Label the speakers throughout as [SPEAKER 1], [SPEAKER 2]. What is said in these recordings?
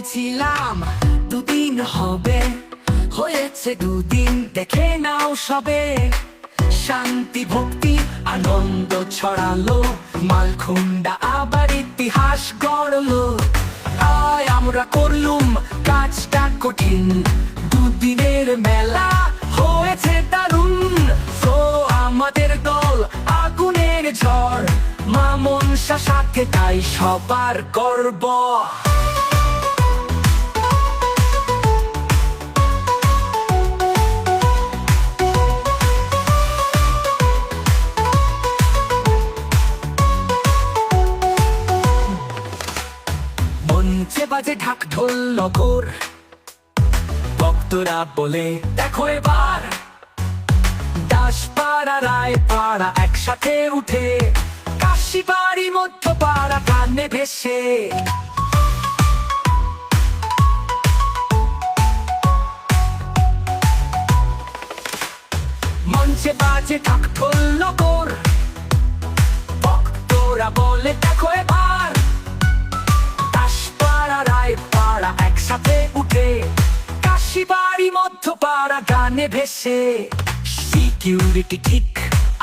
[SPEAKER 1] বলেছিলাম দুদিন হবে। হয়েছে দুদিন, দেখে নাও সবে। শান্তি, ভক্তি, আনন্দ ছড়ালো। মালখুন্ডা আবার ইতিহাস গড়লো। আয়, আমরা করলুম কাজটা কঠিন। দুদিনের মেলা হয়েছে দারুণ। তো আমাদের দল আগুনের ঝড়। মা মনসা সাথে তাই সবার গর্ব। মঞ্চে বাজে ঢাক ঢোল নগর ভক্তরা বলে, দেখো এবার। দাসপাড়া রায় পাড়া একসাথে উঠে, কাশিবাড়ি মধ্য পাড়া কানে ভেসে মঞ্চে বাজে ঢাক ঢোল নগর ভক্তরা বলে, দেখো গানে ভেসে। সিকিউরিটি ঠিক,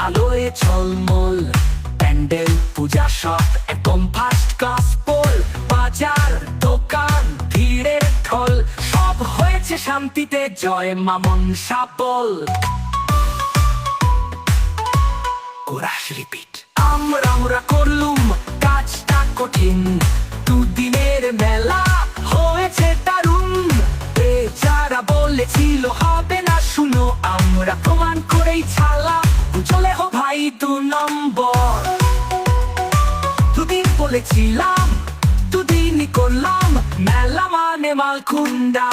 [SPEAKER 1] আলোয় ঝলমল। প্যান্ডেল, পূজা সব একদম ফার্স্ট ক্লাস পোল বাজার, দোকান, ভিড়ের ঢল। সব হয়েছে শান্তিতে, জয় মামন সাবল কোরাস রিপিট। আমরা আমরা করলুম কাজটা কঠিন। দুদিনের মেলা হয়েছে দারুণ। বেচারা বলেছিল হবে শুনো আমরা প্রমাণ করেই ছালা। চলে হো ভাই দু নম্বর। দুদিন বলেছিলাম, দুদিনই করলাম, মেলা মানে মালকুন্ডা।